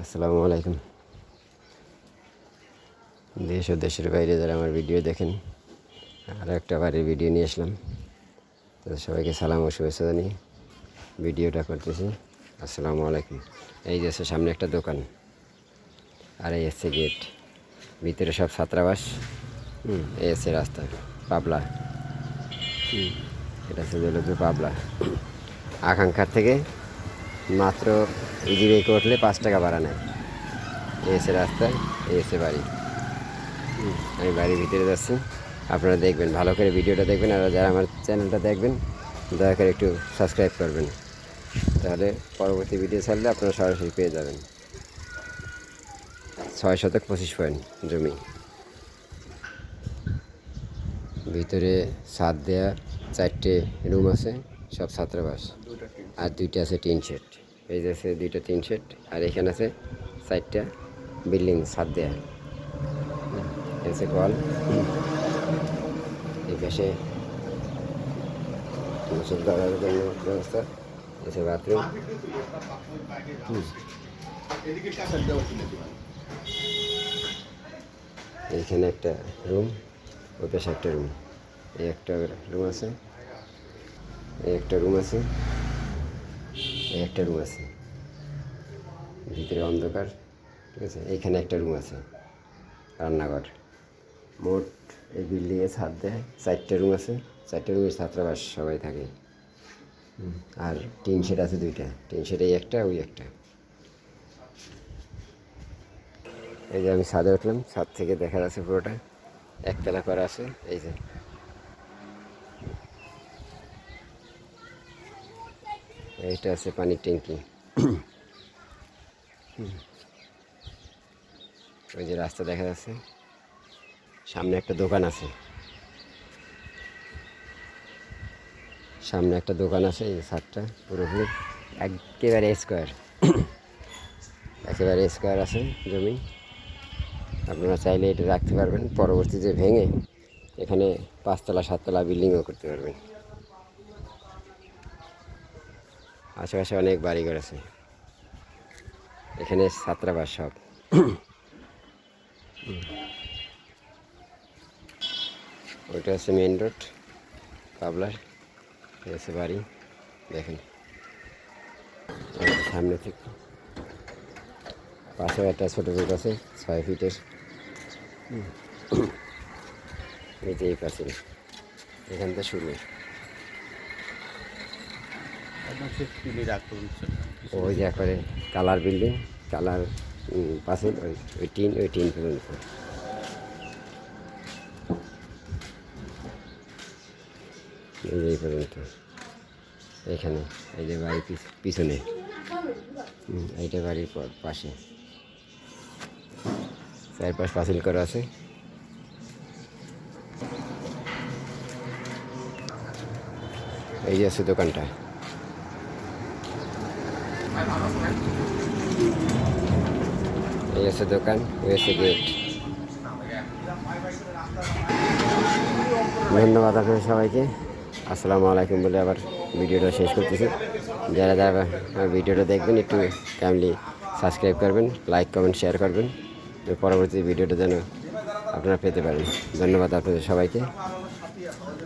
আসসালামু আলাইকুম। দেশ ও দেশের বাইরে যারা আমার ভিডিও দেখেন আরও একটা বাড়ির ভিডিও নিয়ে আসলাম। সবাইকে সালাম ও শুভেচ্ছা জানিয়ে ভিডিওটা করতেছি। আসসালামু আলাইকুম। এই যে সামনে একটা দোকান। আর এই হচ্ছে গেট। ভিতরে সব ছাত্রাবাস। হুম, এই হচ্ছে রাস্তা। পাবলা। এটা হচ্ছে পাবলা। আকাঙ্ক্ষার থেকে মাত্র ইজি ব্রেক উঠলে পাঁচ টাকা ভাড়া নেয়। এসে রাস্তায়, এসে বাড়ি। আমি বাড়ির ভিতরে যাচ্ছি। আপনারা দেখবেন, ভালো করে ভিডিওটা দেখবেন, আর যারা আমার চ্যানেলটা দেখবেন, দয়া করে একটু সাবস্ক্রাইব করবেন। তাহলে পরবর্তী ভিডিও ছাড়লে আপনারা সরাসরি পেয়ে যাবেন। ছয় শতক পঁচিশ পয়েন্ট জমি। ভিতরে ছাদ দেয়া, চারটে রুম আছে, সব ছাত্রাবাস। আর দুইটা আছে টিন শেড এই যে আছে দুইটা টিন শেড আর এখানে আছে চারটা বিল্ডিং ছাদ দেয়া। আছে কল। এই পাশে করার জন্য ব্যবস্থা এসে বাথরুম। এইখানে একটা রুম ওই পাশে একটা রুম এই একটা রুম আছে। এই একটা রুম আছে। এই একটা রুম আছে। ভিতরে অন্ধকার ঠিক আছে? এইখানে একটা রুম আছে রান্নাঘর। মোট এই বিল্ডিংয়ে ছাদ দেয় চারটে রুম আছে। চারটে রুমের ছাত্রাবাস সবাই থাকে। আর টিন শেড আছে দুইটা। টিন শেড এই একটা ওই একটা। এই যে আমি ছাদে উঠলাম ছাদ থেকে দেখা যাচ্ছে পুরোটা। একতলা করা আছে এই যে। এইটা আছে পানির ট্যাঙ্কি। ওই যে রাস্তা দেখা যাচ্ছে। সামনে একটা দোকান আছে। সামনে একটা দোকান আছে, এই ছাদটা পুরোপুরি একেবারে স্কোয়ার। একেবারে স্কোয়ার আছে জমি। আপনারা চাইলে এটা রাখতে পারবেন। পরবর্তীতে ভেঙে এখানে পাঁচতলা, সাততলা বিল্ডিংও করতে পারবেন। আশেপাশে অনেক বাড়িঘর আছে। এখানে ছাত্রাবাস সব। ওইটা হচ্ছে মেন রোড পাবলার বাড়ি, দেখেন। সামনে থেকে। পাশে একটা ছোটো রোড আছে, ছয় ফিটের। এই পাশে। এখান থেকে শুরু। ওই যে করে কালার বিল্ডিং, কালার পাশে ওই ওই টিন ওই টিন পর্যন্ত এই পর্যন্ত এখানে, এই যে বাড়ির পিছ- পিছনে। এইটা বাড়ির পাশে। চারপাশ পাঁচিল করা আছে। এই যে আছে দোকানটা। এই আছে দোকান ওই আছে গেট। ধন্যবাদ আপনাদের সবাইকে। আসসালামু আলাইকুম বলে আবার ভিডিওটা শেষ করতেছি। যারা যারা ভিডিওটা দেখবেন, একটু কাইন্ডলি সাবস্ক্রাইব করবেন লাইক কমেন্ট শেয়ার করবেন। পরবর্তী ভিডিওটা যেন আপনারা পেতে পারেন। ধন্যবাদ আপনাদের সবাইকে।